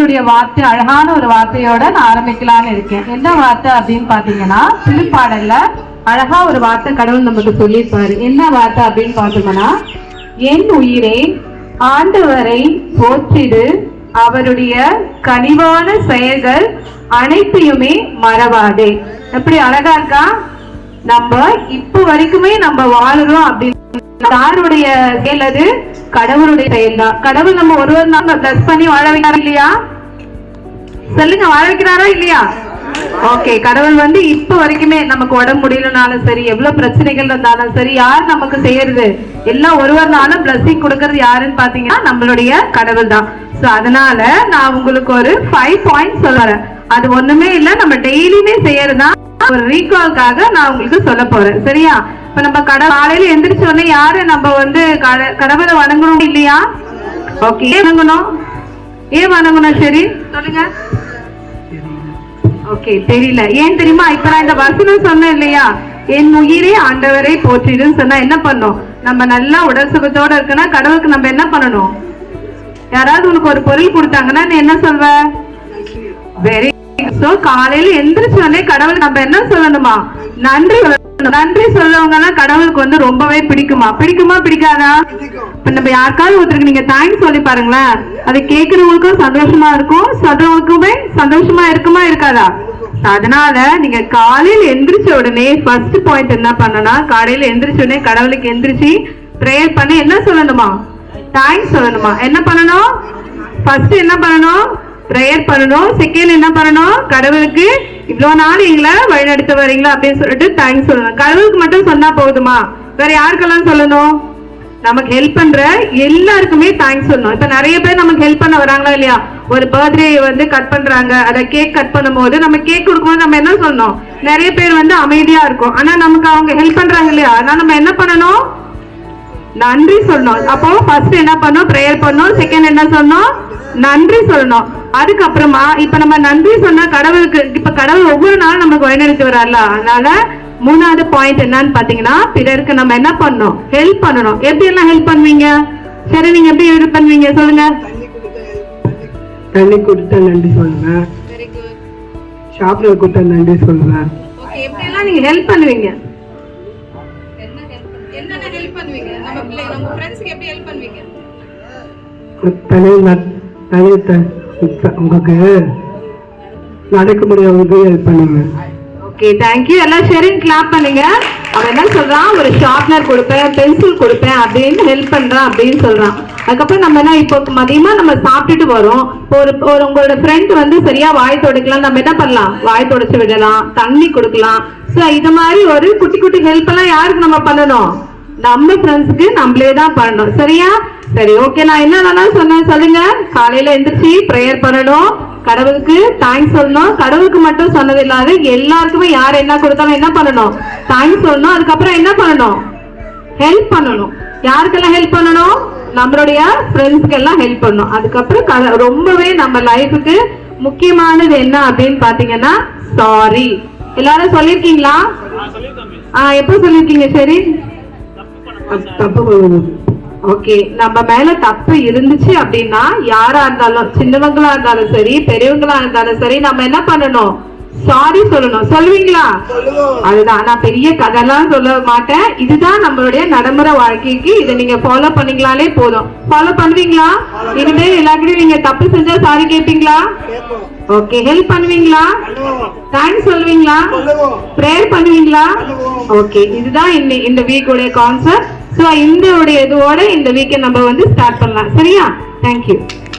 கடவுளுடைய வார்த்தை அழகான ஒரு வார்த்தையோட நான் ஆரம்பிக்கலாம்னு இருக்கேன். என்ன வார்த்தை அப்படின்னு பாத்தீங்கன்னா திருப்பாடல்ல அழகா ஒரு வார்த்தை கடவுள் நமக்கு சொல்லியிருப்பாரு. என்ன வார்த்தை அப்படின்னு பார்த்தோம்னா என் உயிரே ஆண்டவரை போற்றிடு அவருடைய கனிவான செயல்கள் அனைத்தையுமே மறவாதே. எப்படி அழகா இருக்கா? நம்ம இப்ப வரைக்குமே நம்ம வாழுறோம் அப்படின்னு. யாருடைய செயல் அது. கடவுளுடைய செயல் தான் கடவுள் நம்ம ஒருவர் நம்ம பிளஸ் பண்ணி வாழ வைக்கிறாரா இல்லையா? சொல்லுங்க வாழ வைக்கிறாரா இல்லையா? ஓகே கடவுள் வந்து இப்ப வரைக்குமே நமக்கு உடம்பு முடியலனாலும் சரி எவ்வளவு பிரச்சனைகள் இருந்தாலும் சரி யார் நமக்கு செய்யறது? எல்லாம் ஒருவர்னாலும் பிளஸிங் கொடுக்கறது யாருன்னு பாத்தீங்கன்னா நம்மளுடைய கடவுள் தான் சோ அதனால நான் உங்களுக்கு ஒரு ஃபைவ் பாயிண்ட் சொல்லுறேன் அது ஒண்ணுமே இல்ல நம்ம டெய்லியுமே செய்யறதுதான் ஒரு ரீகால்காக நான் உங்களுக்கு சொல்ல போறேன். சரியா? இப்ப நம்ம கட காலையில எந்திரிச்ச உடனே யாரு நம்ம வந்து கடவுளை வணங்கணும் இல்லையா? ஓகே வணங்கணும்? ஏன் வணங்கணும் சரி சொல்லுங்க. ஓகே தெரியல. ஏன் தெரியுமா? இப்ப நான் இந்த வசனம் சொன்னேன் இல்லையா? என் உயிரே ஆண்டவரை போற்றிடும் சொன்னா என்ன பண்ணும்? நம்ம நல்லா உடல் சுகத்தோட இருக்குன்னா கடவுளுக்கு நம்ம என்ன பண்ணணும்? யாராவது உனக்கு ஒரு பொருள் கொடுத்தாங்கன்னா நீ என்ன சொல்வ? வெரி சோ காலையில எந்திரிச்சோடனே கடவுள் நம்ம என்ன சொல்லணுமா? நன்றி நன்றி சொல்றவங்க எல்லாம் கடவுளுக்கு வந்து ரொம்பவே பிடிக்குமா? பிடிக்குமா பிடிக்காதா? இப்ப நம்ம யாருக்காவது ஒருத்தருக்கு நீங்க தேங்க்ஸ் சொல்லி பாருங்களேன். அது கேக்குறவங்களுக்கும் சந்தோஷமா இருக்கும் சொல்றவங்களுக்குமே சந்தோஷமா இருக்குமா இருக்காதா? அதனால நீங்க காலையில எந்திரிச்ச உடனே ஃபர்ஸ்ட் பாயிண்ட் என்ன பண்ணனா காலையில எந்திரிச்ச உடனே கடவுளுக்கு எந்திரிச்சு ப்ரேயர் பண்ணி என்ன சொல்லணுமா? தேங்க்ஸ் சொல்லணுமா. என்ன பண்ணணும்? ஃபர்ஸ்ட் என்ன பண்ணணும்? ப்ரேயர் பண்ணணும். செகண்ட் என்ன பண்ணணும்? கடவுளுக்கு இவ்வளவு நாள் எங்களை வழிநடத்த வரீங்களா அப்படின்னு சொல்லிட்டு தேங்க்ஸ் சொல்லணும் கடவுளுக்கு மட்டும் சொன்னா போதுமா? வேற யாருக்கெல்லாம் சொல்லணும்? நமக்கு ஹெல்ப் பண்ற எல்லாருக்குமே தேங்க்ஸ் சொல்லணும். இப்ப நிறைய பேர் நமக்கு ஹெல்ப் பண்ண வராங்களா இல்லையா? ஒரு பர்த்டே வந்து கட் பண்றாங்க. அதை கேக் கட் பண்ணும்போது நம்ம கேக் கொடுக்கும்போது நம்ம என்ன சொல்லணும்? நிறைய பேர் வந்து அமைதியா இருக்கும். ஆனா நமக்கு அவங்க ஹெல்ப் பண்றாங்க இல்லையா? அதனால நம்ம என்ன பண்ணணும்? நன்றி சொல்லணும். அப்போ ஃபர்ஸ்ட் என்ன பண்ணோம் ப்ரேயர் பண்ணோம் செகண்ட் என்ன சொன்னோம் நன்றி சொல்லணும். அதுக்கப்புறமா இப்ப நம்ம நன்றி சொன்னா கடவுளுக்கு இப்ப கடவுள் ஒவ்வொரு நாளும் நமக்கு வழிநடத்தி வரார்ல அதனால மூணாவது பாயிண்ட் என்னன்னு பாத்தீங்கன்னா பிறருக்கு நம்ம என்ன பண்ணணும்? ஹெல்ப் பண்ணணும். எப்படி எல்லாம் ஹெல்ப் பண்ணுவீங்க? சரி நீங்க எப்படி ஹெல்ப் பண்ணுவீங்க? சொல்லுங்க. தண்ணி கொடுத்தா நன்றி சொல்லுவேன் ஷாப்ல கொடுத்தா நன்றி சொல்லுவேன் ஓகே எப்படி எல்லாம் நீங்க ஹெல்ப் பண்ணுவீங்க? என்னென்ன ஹெல்ப் பண்ணுவீங்க? நம்ம பிள்ளை நம்ம ஃப்ரெண்ட்ஸ்க்கு எப்படி ஹெல்ப் பண்ணுவீங்க? தனி ந- தனி த- த- உங்களுக்கு நடக்க முடியாதவங்களுக்கு ஹெல்ப் பண்ணுவேன் ஓகே தேங்க்யூ எல்லாம் ஷேரிங் கிளாப் பண்ணுங்க. அவன் என்ன சொல்றான்? ஒரு ஷார்ப்னர் கொடுப்பேன் பென்சில் கொடுப்பேன் அப்படின்னு ஹெல்ப் பண்றான் அப்படின்னு சொல்றான். அதுக்கப்புறம் நம்ம என்ன இப்போ மதியமா நம்ம சாப்பிட்டுட்டு வரோம். ஒரு ஒரு உங்களோட ஃப்ரெண்ட் வந்து சரியா வாய் தொடக்கலாம் நம்ம என்ன பண்ணலாம்? வாய் தொடச்சு விடலாம் தண்ணி கொடுக்கலாம். ஸோ இது மாதிரி ஒரு குட்டி குட்டி ஹெல்ப் எல்லாம் யாருக்கு நம்ம பண்ணணும்? நம்ம ஃப்ரெண்ட்ஸ்க்கு நம்மளே தான் பண்ணணும். சரியா? சரி ஓகே நான் என்னென்னலாம் சொன்னேன். சொல்லுங்க. காலையில எந்திரிச்சு ப்ரேயர் பண்ணணும். கடவுளுக்கு தேங்க்ஸ் சொல்லணும். கடவுளுக்கு மட்டும் சொன்னது இல்லாத எல்லாருக்குமே யார் என்ன கொடுத்தாலும் என்ன பண்ணணும்? தேங்க்ஸ் சொல்லணும். அதுக்கப்புறம் என்ன பண்ணணும்? ஹெல்ப் பண்ணணும். யாருக்கெல்லாம் ஹெல்ப் பண்ணணும்? நம்மளுடைய ஃப்ரெண்ட்ஸ்க்கு எல்லாம் ஹெல்ப் பண்ணணும். அதுக்கப்புறம் ரொம்பவே நம்ம லைஃபுக்கு முக்கியமானது என்ன அப்படின்னு பாத்தீங்கன்னா சாரி எல்லாரும் சொல்லிருக்கீங்களா ஆ எப்போ சொல்லிருக்கீங்க சரி? தப்பு- பண்ணுவது ஓகே நம்ம மேல தப்பு இருந்துச்சு அப்படின்னா யாரா இருந்தாலும் சின்னவங்களா இருந்தாலும் சரி பெரியவங்களா இருந்தாலும் சரி நம்ம என்ன பண்ணணும்? சாரி சொல்லணும். சொல்லுவீங்களா? அதுதான். நான் பெரிய கதைலாம் சொல்ல மாட்டேன். இதுதான் நம்மளுடைய நடைமுறை வாழ்க்கைக்கு. இதை நீங்க ஃபாலோ பண்ணீங்களாலே போதும். ஃபாலோ பண்ணுவீங்களா? இனிமே எல்லாருக்கிட்டையும் நீங்க தப்பு செஞ்சா சாரி கேட்பீங்களா ஓகே ஹெல்ப் பண்ணுவீங்களா? தேங்க்ஸ் சொல்லுவீங்களா? ப்ரேயர் பண்ணுவீங்களா? ஓகே இதுதான் இந்த இந்த வீக்குடைய கான்செப்ட் ஸோ இந்த உடைய இதுவோட இந்த வீக்கை நம்ம வந்து ஸ்டார்ட் பண்ணலாம். சரியா? தேங்க்யூ